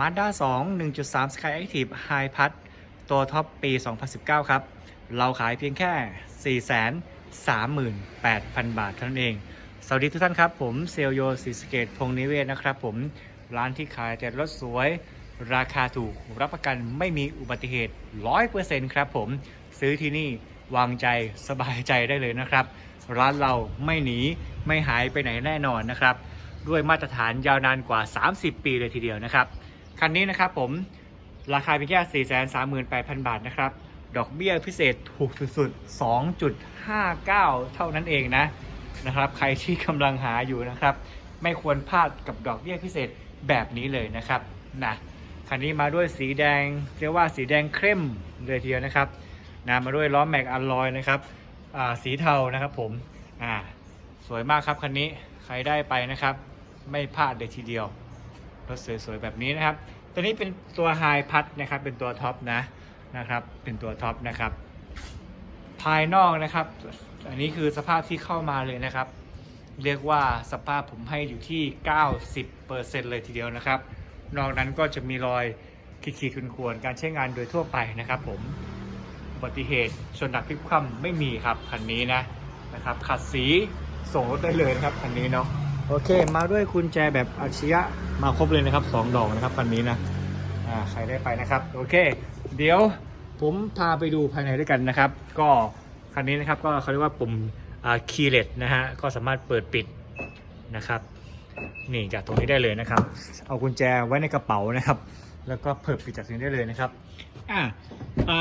Mazda 2 1.3 Sky Active High p a s ตัวท็อปปี 2019 ครับ เราขายเพียงแค่ 438,000 บาทเท่านั้นเอง สวัสดีทุกท่านครับ ผมเซลโยศิสเกตพงษ์นิเวศนะครับผม ร้านที่ขายแต่รถสวย ราคาถูก รับประกันไม่มีอุบัติเหตุ 100%ครับผม ซื้อที่นี่วางใจสบายใจได้เลยนะครับ ร้านเราไม่หนีไม่หายไปไหนแน่นอนนะครับ ด้วยมาตรฐานยาวนานกว่า 30 ปีเลยทีเดียวนะครับ คันนี้นะครับผมราคาเพียงแค่ 438,000 บาทนะครับ ดอกเบี้ยพิเศษถูกสุดๆ 2.59 เท่านั้นเองนะนะครับ ใครที่กำลังหาอยู่นะครับ ไม่ควรพลาดกับดอกเบี้ยพิเศษแบบนี้เลยนะครับนะคันนี้มาด้วยสีแดง เรียกว่าสีแดงเข้มเลยทีเดียวนะครับนะมาด้วยล้อแม็กอัลลอยนะครับอ่าสีเทานะครับผมอ่าสวยมากครับคันนี้ใครได้ไปนะครับ ไม่พลาดเลยทีเดียว รถสวยๆแบบนี้นะครับ ตัวนี้เป็นตัวไฮพัดนะครับ เป็นตัวท็อปนะนะครับ เป็นตัวท็อปนะครับ ภายนอกนะครับ อันนี้คือสภาพที่เข้ามาเลยนะครับ เรียกว่าสภาพผมให้อยู่ที่ 90%เลยทีเดียวนะครับ นอกนั้นก็จะมีรอยขีดๆควรๆการใช้งานโดยทั่วไปนะครับ ผมอุบัติเหตุชนหนักพลิกคว่ำไม่มีครับคันนี้นะนะครับ ขัดสีส่งรถได้เลยนะครับคันนี้เนาะ โอเค มาด้วยกุญแจแบบอัจฉริยะมาครบเลยนะครับสองดอกนะครับคันนี้นะอ่าใครได้ไปนะครับ โอเค เดี๋ยวผมพาไปดูภายในด้วยกันนะครับ ก็คันนี้นะครับก็เขาเรียกว่าปุ่มอ่าคีย์เลสนะฮะก็สามารถเปิดปิดนะครับ นี่จากตรงนี้ได้เลยนะครับ เอากุญแจไว้ในกระเป๋านะครับ แล้วก็เปิดปิดจากตรงนี้ได้เลยนะครับอ่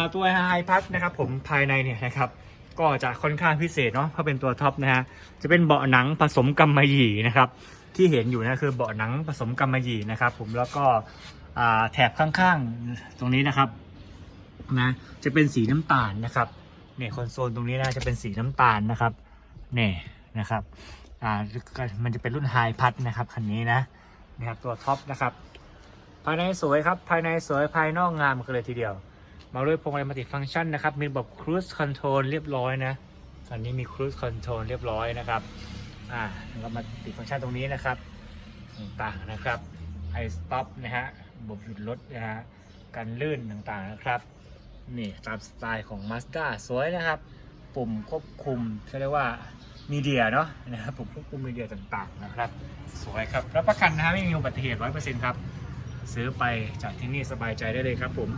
าตัวไฮพัดนะครับ ผมภายในเนี่ยนะครับ ก็จะค่อนข้างพิเศษเนาะเพราะเป็นตัวท็อปนะฮะจะเป็นเบาะหนังผสมกำมะหยี่นะครับ ที่เห็นอยู่นะคือเบาะหนังผสมกำมะหยี่นะครับ ผมแล้วก็แถบข้างๆตรงนี้นะครับนะจะเป็นสีน้ำตาลนะครับเนี่ยคอนโซลตรงนี้นะจะเป็นสีน้ำตาลนะครับเนี่ยนะครับอ่ามันจะเป็นรุ่นไฮพัดนะครับคันนี้นะนะครับตัวท็อปนะครับ ภายในสวยครับภายในสวยภายนอกงามกันเลยทีเดียว มาด้วยพวงมาลัยมัลติฟังก์ชันนะครับ มีระบบ cruise control เรียบร้อยนะคันนี้มี cruise control เรียบร้อยนะครับ อ่าแล้วก็มาติดฟังก์ชันตรงนี้นะครับ ต่างๆนะครับไอสต็อปนะฮะระบบหยุดรถนะฮะกันลื่นต่างๆนะครับ นี่ตามสไตล์ของ Mazda สวยนะครับ ปุ่มควบคุมเขาเรียกว่ามีเดียเนาะนะครับปุ่มควบคุมมีเดียต่างๆนะครับ สวยครับรับประกันนะฮะไม่มีอุบัติเหตุ100%ครับ ซื้อไปจากที่นี่สบายใจได้เลยครับผม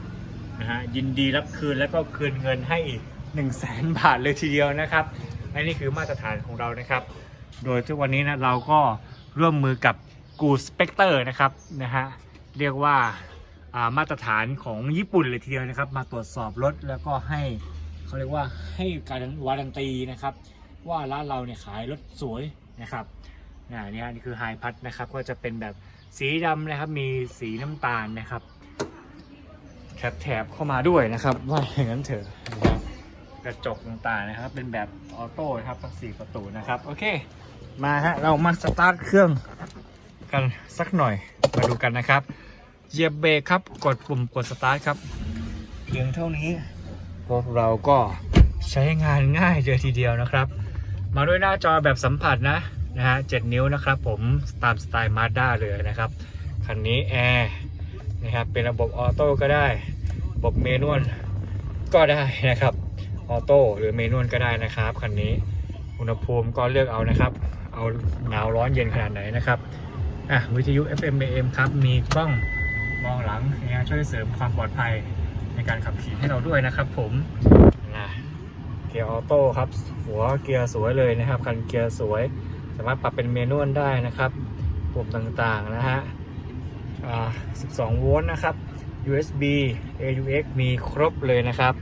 นะฮะยินดีรับคืนแล้วก็คืนเงินให้อีก1 0 0 0 0แสนบาทเลยทีเดียวนะครับและนี่คือมาตรฐานของเรานะครับ โดยทุกวันนี้นะเราก็ร่วมมือกับกูสเปกเตอร์นะครับนะฮะเรียกว่าามาตรฐานของญี่ปุ่นเลยทีเดียวนะครับ มาตรวจสอบรถแล้วก็ให้เขาเรียกว่าให้การวารันตีนะครับ ว่าร้านเราเนี่ยขายรถสวยนะครับนะนี่ฮะนี่คือไฮพัทนะครับ ก็จะเป็นแบบสีดำนะครับ มีสีน้ำตาลนะครับ แถบเข้ามาด้วยนะครับ ว่าอย่างนั้นเถอะนะครับกระจกต่างๆนะครับ เป็นแบบออโต้ครับทั้งสี่ประตูนะครับ โอเค มาฮะเรามาสตาร์ทเครื่องกันสักหน่อยมาดูกันนะครับเหยียบเบรกครับกดปุ่มกดสตาร์ทครับเพียงเท่านี้รถเราก็ใช้งานง่ายเลยทีเดียวนะครับ มาด้วยหน้าจอแบบสัมผัสนะนะฮะ7นิ้วนะครับผมตามสไตล์มาด้าเลยนะครับ คันนี้แอร์ นะครับ เป็นระบบออโต้ก็ได้ ระบบเมนวลก็ได้นะครับ ออโต้หรือเมนวลก็ได้นะครับคันนี้ อุณหภูมิก็เลือกเอานะครับ เอาหนาวร้อนเย็นขนาดไหนนะครับอะวิทยุ FM AM ครับ มีกล้องมองหลังนะช่วยเสริมความปลอดภัยในการขับขี่ให้เราด้วยนะครับผมนะเกียร์ออโต้ครับ หัวเกียร์สวยเลยนะครับ คันเกียร์สวย สามารถปรับเป็นเมนวลได้นะครับ ปุ่มต่างๆนะฮะ 12 โวลต์นะครับ USB AUX มีครบเลยนะครับ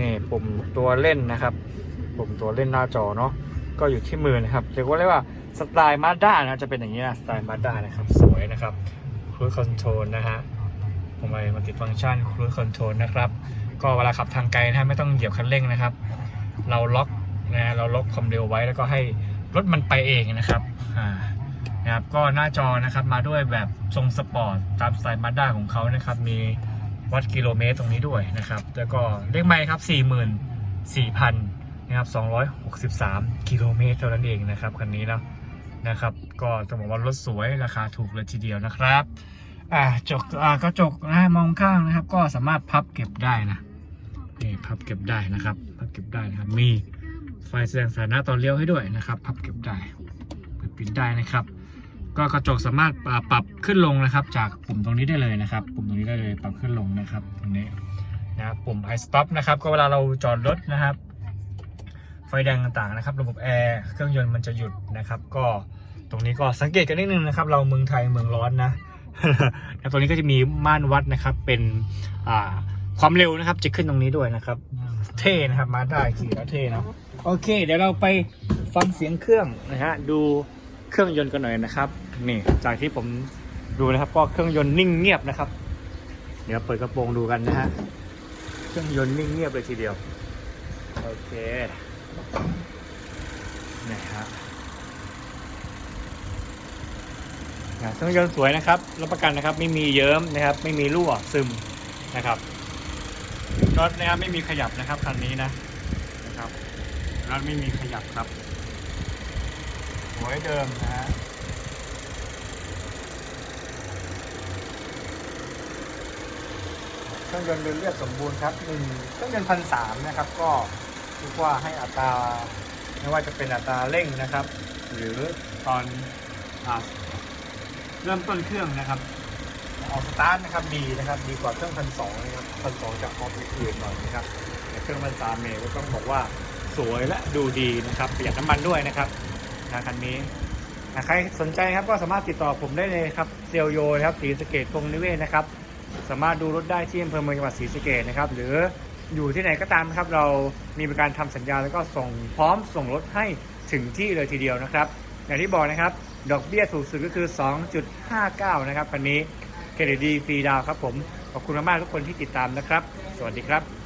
นี่ปุ่มตัวเล่นนะครับ ปุ่มตัวเล่นหน้าจอเนาะก็อยู่ที่มือนะครับเรียกว่าเรียกว่าสไตล์มาด้านะจะเป็นอย่างนี้นะสไตล์มาด้านะครับ สวยนะครับ Cruise Control นะฮะผมไปมาติดฟังก์ชัน Cruise Control นะครับ ก็เวลาขับทางไกลนะไม่ต้องเหยียบคันเร่งนะครับ เราล็อกนะฮะเราล็อกความเร็วไว้แล้วก็ให้รถมันไปเองนะครับอ่า นะครับก็หน้าจอนะครับมาด้วยแบบทรงสปอร์ตตามสไตล์มาด้าของเขานะครับ มีวัดกิโลเมตรตรงนี้ด้วยนะครับ แล้วก็เลขไมล์ครับ 44,000นะครับ263 กิโลเมตรเท่านั้นเองนะครับคันนี้นะนะครับ ก็ต้องบอกว่ารถสวยราคาถูกเลยทีเดียวนะครับอ่าจกอ่ากระจกนะมองข้างนะครับ ก็สามารถพับเก็บได้นะนี่พับเก็บได้นะครับ พับเก็บได้นะครับ มีไฟแสดงสถานะตอนเลี้ยวให้ด้วยนะครับ พับเก็บได้เปิดปิดได้นะครับ ก็กระจกสามารถปรับขึ้นลงนะครับ จากปุ่มตรงนี้ได้เลยนะครับ ปุ่มตรงนี้ได้เลยปรับขึ้นลงนะครับตรงนี้นะปุ่ม i stop นะครับ ก็เวลาเราจอดรถนะครับ ไฟแดงต่างๆนะครับ ระบบแอร์เครื่องยนต์มันจะหยุดนะครับ ก็ตรงนี้ก็สังเกตกันนิดนึงนะครับ เราเมืองไทยเมืองร้อนนะแล้วตรงนี้ก็จะมีม่านวัดนะครับ เป็นความเร็วนะครับ จะขึ้นตรงนี้ด้วยนะครับ เท่นะครับมาได้ขี่แล้วเท่เนะโอเค เดี๋ยวเราไปฟังเสียงเครื่องนะฮะดูเครื่องยนต์กันหน่อยนะครับ นี่จากที่ผมดูนะครับก็เครื่องยนต์นิ่งเงียบนะครับ เดี๋ยวเปิดกระโปรงดูกันนะฮะเครื่องยนต์นิ่งเงียบเลยทีเดียว โอเคนี่ฮะเครื่องยนต์สวยนะครับรับประกันนะครับ ไม่มีเยิ้มนะครับ ไม่มีรั่วซึมนะครับรถนะครับไม่มีขยับนะครับคันนี้นะนะครับรถไม่มีขยับครับสวยเดิมนะฮะ เครื่องยนต์เดินเรียบสมบูรณ์ครับหนึ่งเครื่องยนต์พันสามนะครับ ก็เรียกว่าให้อัตราไม่ว่าจะเป็นอัตราเร่งนะครับ หรือตอนอเริ่มต้นเครื่องนะครับออกสตาร์ทนะครับดีนะครับ ดีกว่าเครื่องพันสองนะครับพันสองจะออกอืดๆหน่อยนะครับแต่เครื่องพันสามเมก็ต้องบอกว่าสวยและดูดีนะครับประหยัดน้ำมันด้วยนะครับนะคันนี้นะใครสนใจครับก็สามารถติดต่อผมได้เลยครับเซลโยครับศรีสเกดพงนิเวศนะครับ สามารถดูรถได้ที่อำเภอเมืองจังหวัดศรีสะเกดนะครับ หรืออยู่ที่ไหนก็ตามนะครับ เรามีบริการทำสัญญาแล้วก็ส่งพร้อมส่งรถให้ถึงที่เลยทีเดียวนะครับ อย่างที่บอกนะครับ ดอกเบี้ยถูกสุดก็คือ 2.59 นะครับคันนี้เครดิตดีฟรีดาวครับผม ขอบคุณมากๆทุกคนที่ติดตามนะครับ สวัสดีครับ